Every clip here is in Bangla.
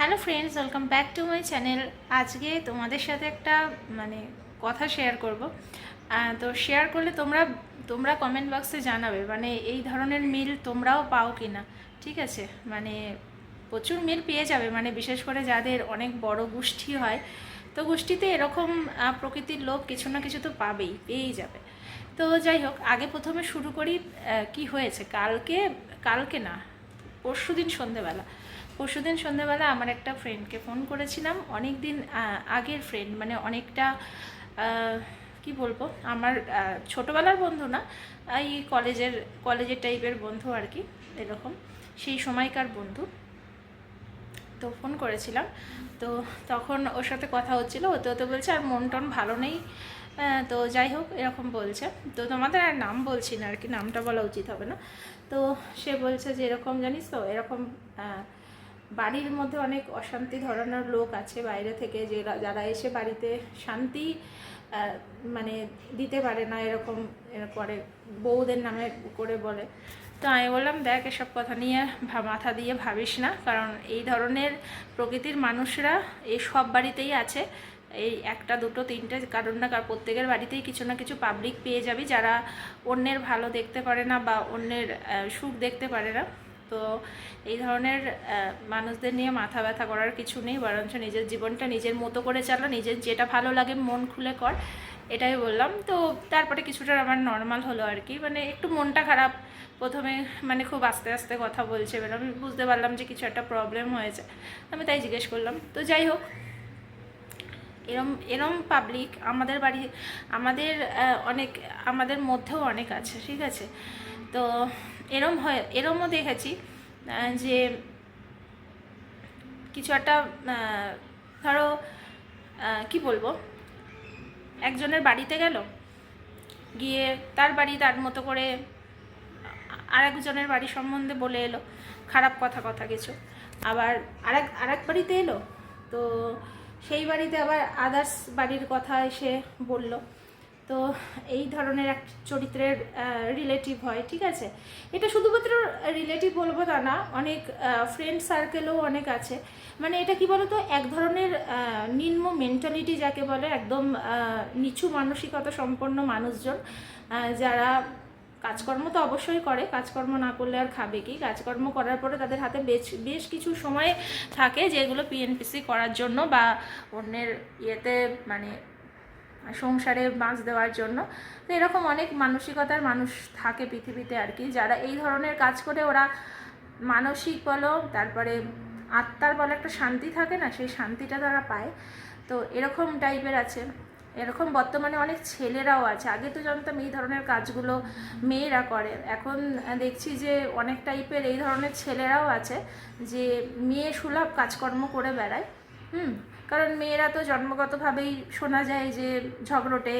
Hello friends welcome back to my channel আজকে তোমাদের সাথে একটা মানে কথা শেয়ার করব। তো শেয়ার করলে তোমরা তোমরা কমেন্ট বক্সে জানাবে মানে এই ধরনের মিল তোমরাও পাও কি না ঠিক আছে? মানে প্রচুর মিল পেয়ে যাবে মানে বিশেষ করে যাদের অনেক বড় গোষ্ঠী হয়। তো গোষ্ঠীতে এরকম প্রকৃতির লোক কিছু না কিছু তো পাবেই, পেয়েই যাবে। তো যাই হোক, আগে প্রথমে শুরু করি কি হয়েছে? কালকে কালকে না পরশু দিন সন্ধেবেলা। পরশু দিন সন্ধেবেলা আমার একটা ফ্রেন্ডকে ফোন করেছিলাম। অনেক দিন আগের ফ্রেন্ড মানে অনেকটা কি বলব, আমার ছোটোবেলার বন্ধু না এই কলেজের কলেজের টাইপের বন্ধু আর কি, এরকম, সেই সময়কার বন্ধু। তো ফোন করেছিলাম। তো তখন ওর সাথে কথা হচ্ছিল হতে হতে বলছে, আর মন টন ভালো নেই। তো যাই হোক, এরকম বলছে। তো তোমাদের আর নাম বলছি না আর কি, নামটা বলা উচিত হবে না। তো সে বলছে যে, এরকম জানিস তো, এরকম বাড়ির মধ্যে অনেক অশান্তি ধরনের লোক আছে বাইরে থেকে, যে যারা এসে বাড়িতে শান্তি মানে দিতে পারে না এরকম করে বউদের নামে করে বলে। তো আমি বললাম, দেখ, এসব কথা নিয়ে মাথা দিয়ে ভাবিস না, কারণ এই ধরনের প্রকৃতির মানুষরা এই সব বাড়িতেই আছে। এই একটা, দুটো, তিনটে কারণ না কার প্রত্যেকের বাড়িতেই কিছু না কিছু পাবলিক পেয়ে যাবি যারা অন্যের ভালো দেখতে পারে না বা অন্যের সুখ দেখতে পারে না। তো এই ধরনের মানুষদের নিয়ে মাথা ব্যথা করার কিছু নেই, বরঞ্চ নিজের জীবনটা নিজের মতো করে চালা, নিজের যেটা ভালো লাগে মন খুলে কর, এটাই বললাম। তো তারপরে কিছুটা আমার নর্মাল হলো আর কি মানে একটু মনটা খারাপ, প্রথমে মানে খুব আস্তে আস্তে কথা বলছে এবার আমি বুঝতে পারলাম যে কিছু একটা প্রবলেম হয়েছে, আমি তাই জিজ্ঞেস করলাম। তো যাই হোক, এরম এরম পাবলিক আমাদের বাড়ি, আমাদের অনেক, আমাদের মধ্যেও অনেক আছে, ঠিক আছে? তো এরম হয়, এরমও দেখেছি যে কিছু একটা ধরো কি বলব, একজনের বাড়িতে গেল, গিয়ে তার বাড়ি তার মতো করে আর একজনের বাড়ি সম্বন্ধে বলে এলো, খারাপ কথা কথা কিছু। আবার আরেক আরেক বাড়িতে এলো, তো সেই বাড়িতে আবার আদার্স বাড়ির কথা এসে বলল। তো এই ধরনের এক চরিত্রের রিলেটিভ হয়, ঠিক আছে? এটা শুধুমাত্র রিলেটিভ বলব তা না, অনেক ফ্রেন্ড সার্কেলও অনেক আছে। মানে এটা কি বলতো? এক ধরনের নিম্ন মেন্টালিটি যাকে বলে, একদম নিচু মানসিকতা সম্পন্ন মানুষজন যারা কাজকর্ম তো অবশ্যই করে, কাজকর্ম না করলে আর খাবে কি? কাজকর্ম করার পরে তাদের হাতে বেশ বেশ কিছু সময় থাকে যেগুলো পিএনপিসি করার জন্য বা অন্যের ইয়েতে মানে সংসারে বাঁচ দেওয়ার জন্য। তো এরকম অনেক মানসিকতার মানুষ থাকে পৃথিবীতে আর কি, যারা এই ধরনের কাজ করে ওরা মানসিক বলো, তারপরে আত্মার বলে একটা শান্তি থাকে না, সেই শান্তিটা তারা পায়। তো এরকম টাইপের আছে। এরকম বর্তমানে অনেক ছেলেরাও আছে। আগে তো জানতাম এই ধরনের কাজগুলো মেয়েরা করে। এখন দেখছি যে অনেক টাইপের এই ধরনের ছেলেরাও আছে যে মেয়ে সুলভ কাজকর্ম করে বেড়ায়। হুম? কারণ মেয়েরা তো জন্মগতভাবেই শোনা যায় যে ঝগড়টে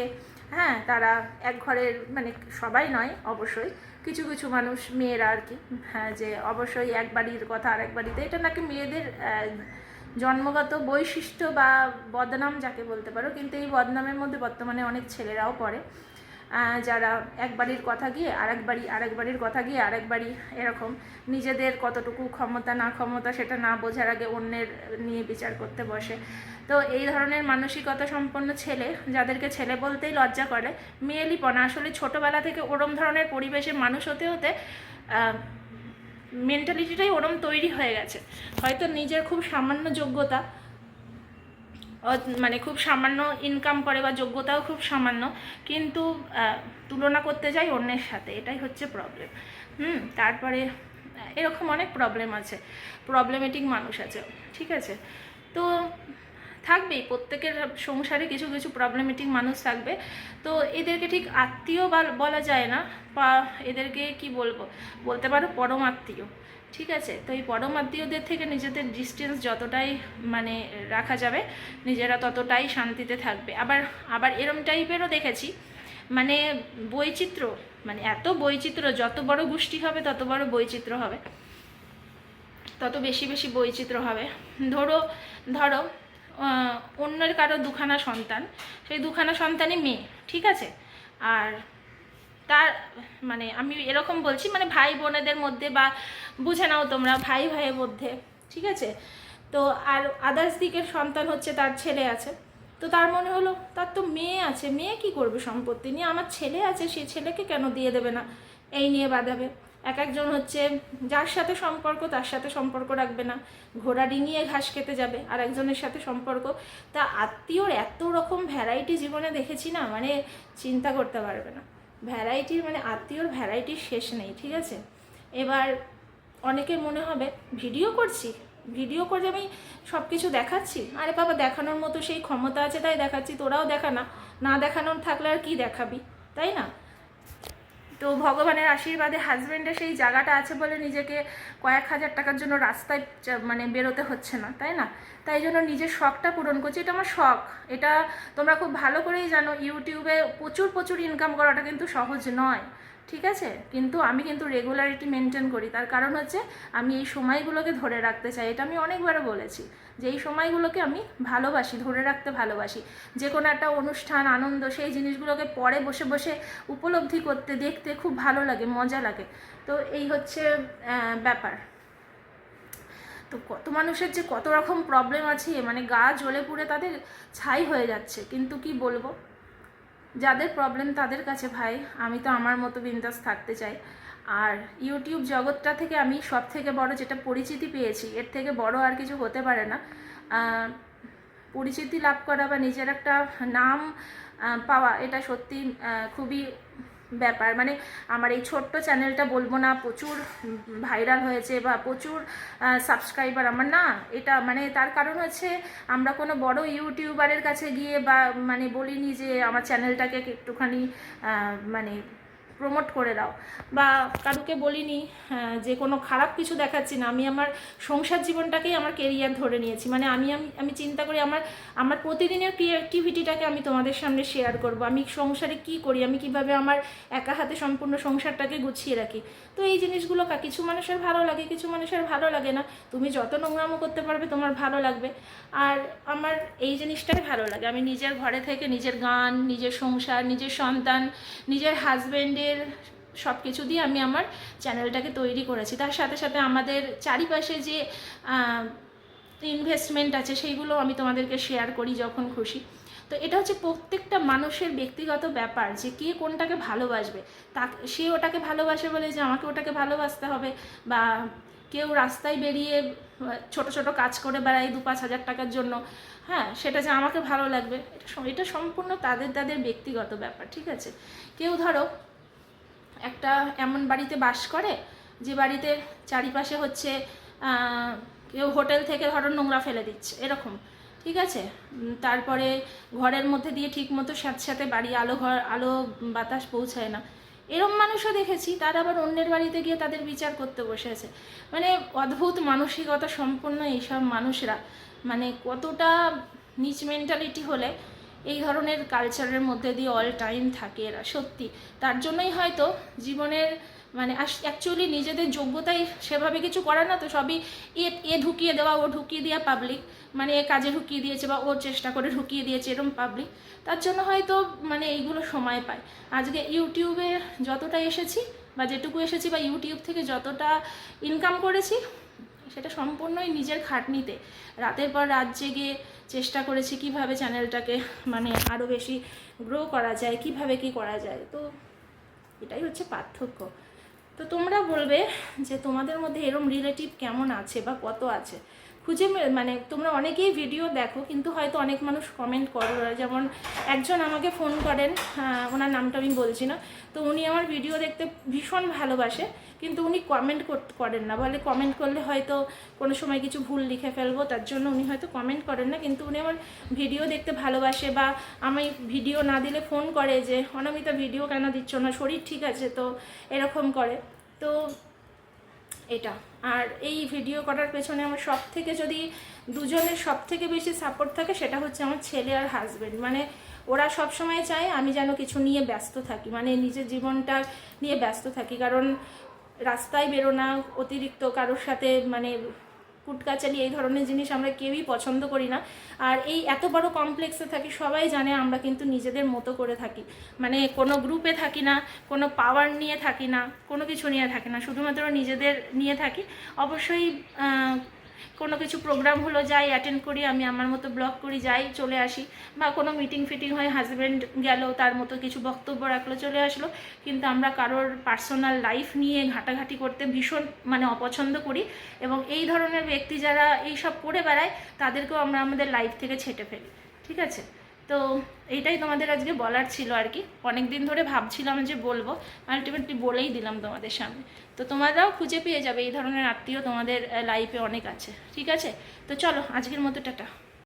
হ্যাঁ তারা এক ঘরের মানে সবাই নয়, অবশ্যই। কিছু কিছু মানুষ মেয়েরা আর কি হ্যাঁ যে অবশ্যই এক বাড়ির কথা আর এক বাড়িতে, এটা নাকি মেয়েদের জন্মগত বৈশিষ্ট্য বা বদনাম যাকে বলতে পারো, কিন্তু এই বদনামের মধ্যে বর্তমানে অনেক ছেলেরাও পড়ে। যারা এক বাড়ির কথা গিয়ে আরেক বাড়ি আরেক বাড়ির কথা গিয়ে আরেক বাড়ি এরকম নিজেদের কতটুকু ক্ষমতা, না ক্ষমতা সেটা না বোঝার আগে অন্যের নিয়ে বিচার করতে বসে। তো এই ধরনের মানসিকতা সম্পন্ন ছেলে যাদেরকে ছেলে বলতেই লজ্জা করে মেয়েলিপনা আসলে ছোটোবেলা থেকে ওরম ধরনের পরিবেশে মানুষ হতে হতে মেন্টালিটিটাই ওরম তৈরি হয়ে গেছে। হয়তো নিজের খুব সামান্য যোগ্যতা মানে খুব সামান্য ইনকাম করে বা যোগ্যতাও খুব সামান্য, কিন্তু তুলনা করতে যাই অন্যের সাথে, এটাই হচ্ছে প্রবলেম হুম, তারপরে এরকম অনেক প্রবলেম আছে প্রবলেমেটিক মানুষ আছে, ঠিক আছে? তো, থাকবেই, প্রত্যেকের সংসারে কিছু কিছু প্রবলেমেটিক মানুষ থাকবে। তো, এদেরকে ঠিক আত্মীয় বলা যায় না, বা, এদেরকে কি বলব? বলতে পারো পরম আত্মীয়। ঠিক আছে তো এই পরম আত্মীয়দের থেকে নিজেদের ডিস্টেন্স যতটাই মানে রাখা যাবে, নিজেরা ততটাই শান্তিতে থাকবে। আবার আবার এরম টাইপেরও দেখেছি মানে বৈচিত্র্য মানে এত বৈচিত্র্য, যত বড় গোষ্ঠী হবে, তত বড় বৈচিত্র্য হবে। তত বেশি বেশি বৈচিত্র্য হবে। ধরো ধরো অন্যের কারও দুখানা সন্তান, সেই দুখানা সন্তানই মেয়ে, ঠিক আছে? আর তার মানে আমি এরকম বলছি মানে ভাই বোনেদের মধ্যে বা বুঝে নাও তোমরা, ভাই ভাইয়ের মধ্যে, ঠিক আছে? তো আর আদার্স দিকের সন্তান হচ্ছে তার ছেলে আছে। তো তার মনে হলো, তার তো মেয়ে আছে, মেয়ে কি করবে সম্পত্তি নিয়ে? আমার ছেলে আছে সেই ছেলেকে কেন দিয়ে দেবে না? এই নিয়ে বাঁধাবে। এক একজন হচ্ছে, যার সাথে সম্পর্ক, তার সাথে সম্পর্ক রাখবে না। ঘোড়া ডিঙিয়ে ঘাস খেতে যাবে, আর একজনের সাথে সম্পর্ক। তা আত্মীয়র এত রকম ভ্যারাইটি জীবনে দেখেছি না মানে চিন্তা করতে পারবে না। ভ্যারাইটির মানে আত্মীয়র ভ্যারাইটির শেষ নেই, ঠিক আছে? এবার অনেকের মনে হবে, ভিডিও করছি? ভিডিও করে আমি সব কিছু দেখাচ্ছি? আরে বাবা, দেখানোর মতো সেই ক্ষমতা আছে, তাই দেখাচ্ছি, তোরাও দেখা না। না দেখানোর থাকলে আর কি দেখাবি? তাই না? তো ভগবানের আশীর্বাদে হাজব্যান্ডের সেই জায়গাটা আছে বলে নিজেকে কয়েক হাজার টাকার জন্য রাস্তায় মানে বেরোতে হচ্ছে না, তাই না? তাই জন্য নিজের শখটা পূরণ করছি। এটা আমার শখ। এটা তোমরা খুব ভালো করেই জানো, ইউটিউবে প্রচুর প্রচুর ইনকাম করাটা কিন্তু সহজ নয়। ঠিক আছে? কিন্তু আমি কিন্তু রেগুলারিটি মেনটেন করি। তার কারণ হচ্ছে আমি এই সময়গুলোকে ধরে রাখতে চাই। এটা আমি অনেকবারও বলেছি যে এই সময়গুলোকে আমি ভালোবাসি, ধরে রাখতে ভালোবাসি। যে কোনো একটা অনুষ্ঠান, আনন্দ, সেই জিনিসগুলোকে পরে বসে বসে উপলব্ধি করতে, দেখতে খুব ভালো লাগে, মজা লাগে। তো এই হচ্ছে ব্যাপার। তো কত মানুষের যে কত রকম প্রবলেম আছে মানে গা জ্বলে পুড়ে তাদের ছাই হয়ে যাচ্ছে। কিন্তু কি বলব? যাদের প্রবলেম তাদের কাছে ভাই, আমি তো আমার মতো বিন্দাস থাকতে চাই। আর ইউটিউব জগৎটা থেকে আমি সব থেকে বড় যেটা পরিচিতি পেয়েছি, এর থেকে বড় আর কিছু হতে পারে না। পরিচিতি লাভ করা বা নিজের একটা নাম পাওয়া, এটা সত্যি খুবই ব্যাপার। মানে আমার এই ছোট্ট চ্যানেলটা বলব না, প্রচুর ভাইরাল হয়েছে বা প্রচুর সাবস্ক্রাইবার আমার না, এটা মানে তার কারণ হচ্ছে আমরা কোনো বড় ইউটিউবারের কাছে গিয়ে বা মানে বলিনি যে আমার চ্যানেলটাকে একটুখানি মানে প্রমোট করে দাও। বা কারুকে বলিনি আহ, যে কোনো খারাপ কিছু দেখাচ্ছি না। আমি আমার সংসার জীবনটাকেই আমার কেরিয়ার ধরে নিয়েছি। মানে আমি আমি চিন্তা করি আমার আমার প্রতিদিনের ক্রিয়েটিভিটিটাকে আমি তোমাদের সামনে শেয়ার করব। আমি সংসারে কি করি? আমি কীভাবে আমার একা হাতে সম্পূর্ণ সংসারটাকে গুছিয়ে রাখি? তো এই জিনিসগুলো কিছু মানুষের ভালো লাগে কিছু মানুষের ভালো লাগে না। তুমি যত নোংরামো করতে পারবে তোমার ভালো লাগবে। আর আমার এই জিনিসটাই ভালো লাগে। আমি নিজের ঘরে থেকে নিজের গান নিজের সংসার নিজের সন্তান নিজের হাজবেন্ডের সব কিছু দিয়ে আমি আমার চ্যানেলটাকে তৈরি করেছি। তার সাথে সাথে আমাদের চারিপাশে যে ইনভেস্টমেন্ট আছে সেইগুলো আমি তোমাদেরকে শেয়ার করি যখন খুশি। তো এটা হচ্ছে প্রত্যেকটা মানুষের ব্যক্তিগত ব্যাপার যে কে কোনটাকে ভালোবাসবে। তা সে ওটাকে ভালোবাসে বলে যে আমাকে ওটাকে ভালোবাসতে হবে বা কেউ রাস্তায় বেরিয়ে ছোট ছোট কাজ করে বেড়ায় দু পাঁচ হাজার টাকার জন্য। হ্যাঁ সেটা যে আমাকে ভালো লাগবে, এটা এটা সম্পূর্ণ তাদের তাদের ব্যক্তিগত ব্যাপার, ঠিক আছে? কেউ ধরো একটা এমন বাড়িতে বাস করে, যে বাড়িতে চারিপাশে হচ্ছে কেউ হোটেল থেকে ধরো নোংরা ফেলে দিচ্ছে, এরকম, ঠিক আছে? তারপরে ঘরের মধ্যে দিয়ে ঠিক মতো সাথে সাথে বাড়ি, আলো ঘর, আলো বাতাস পৌঁছায় না। এরম মানুষও দেখেছি, তারা আবার অন্যের বাড়িতে গিয়ে তাদের বিচার করতে বসেছে মানে অদ্ভুত মানসিকতা সম্পন্ন এইসব মানুষরা। মানে কতটা নিচ মেন্টালিটি হলে এই ধরনের কালচারের মধ্যে দিয়ে অল টাইম থাকে এরা, সত্যি। তার জন্যই হয়তো জীবনের মানে অ্যাকচুয়ালি নিজেদের যোগ্যতাই সেভাবে কিছু করে না, তো সবই এ এ ঢুকিয়ে দেওয়া, ও ঢুকিয়ে দেওয়া পাবলিক মানে এ কাজে ঢুকিয়ে দিয়েছে বা ও চেষ্টা করে ঢুকিয়ে দিয়েছে এরকম পাবলিক তার জন্য হয়তো মানে এইগুলো সময় পায়। আজকে ইউটিউবে যতটা এসেছি বা যেটুকু এসেছি বা ইউটিউব থেকে যতটা ইনকাম করেছি সেটা সম্পূর্ণই নিজের খাটনিতে। রাতের পর রাত জেগে চেষ্টা করেছি কীভাবে চ্যানেলটাকে মানে আরও বেশি গ্রো করা যায়, কীভাবে কি করা যায়। তো এটাই হচ্ছে পার্থক্য। তো তোমরা বলবে যে তোমাদের মধ্যে এরম রিলেটিভ কেমন আছে বা কত আছে? খুঁজে মানে তোমরা অনেকেই ভিডিও দেখো, কিন্তু হয়তো অনেক মানুষ কমেন্ট করো। যেমন একজন আমাকে ফোন করেন ওনার নামটা আমি বলছি না। তো উনি আমার ভিডিও দেখতে ভীষণ ভালোবাসে, কিন্তু উনি কমেন্ট করেন না। বলে কমেন্ট করলে হয়তো কোনো সময় কিছু ভুল লিখে ফেলব, তার জন্য উনি হয়তো কমেন্ট করেন না। কিন্তু উনি আমার ভিডিও দেখতে ভালোবাসে বা আমি ভিডিও না দিলে ফোন করে যে অনামিতা ভিডিও কেন দিচ্ছ না? শরীর ঠিক আছে তো? এরকম করে। তো এটা। আর এই ভিডিও করার পেছনে আমার সব থেকে যদি দুজনের সব থেকে বেশি সাপোর্ট থাকে, সেটা হচ্ছে আমার ছেলে আর হাজব্যান্ড মানে ওরা সব সময় চায় আমি যেন কিছু নিয়ে ব্যস্ত থাকি মানে নিজের জীবনটা নিয়ে ব্যস্ত থাকি। কারণ রাস্তায় বেরো না অতিরিক্ত কারোর সাথে মানে কুটকাচালি এই ধরনের জিনিস আমরা কেউই পছন্দ করি না। আর এই এত বড় কমপ্লেক্সে থাকি, সবাই জানে আমরা কিন্তু নিজেদের মতো করে থাকি। মানে কোনো গ্রুপে থাকি না, কোনো পাওয়ার নিয়ে থাকি না, কোনো কিছু নিয়ে থাকি না। শুধুমাত্র নিজেদের নিয়ে থাকি। অবশ্যই কোনো কিছু প্রোগ্রাম হলো, যাই অ্যাটেন্ড করি, আমি আমার মতো ব্লগ করি, যাই চলে আসি। বা কোনো মিটিং ফিটিং হয় হাজব্যান্ড গেল, তার মতো কিছু বক্তব্য রাখল, চলে আসলো। কিন্তু আমরা কারোর পার্সোনাল লাইফ নিয়ে ঘাটাঘাটি করতে ভীষণ মানে অপছন্দ করি। এবং এই ধরনের ব্যক্তি যারা এইসব করে বেড়ায়, তাদেরকেও আমরা আমাদের লাইফ থেকে ছেটে ফেলি। ঠিক আছে? তো এইটাই তোমাদের আজকে বলার ছিল আর কি। অনেক দিন ধরে ভাবছিলাম যে বলব আলটিমেটলি বলেই দিলাম তোমাদের সামনে। তো তোমরাও খুঁজে পেয়ে যাবে, এই ধরনের আত্মীয় তোমাদের লাইফে অনেক আছে, ঠিক আছে? তো চলো, আজকের মতো টাটা।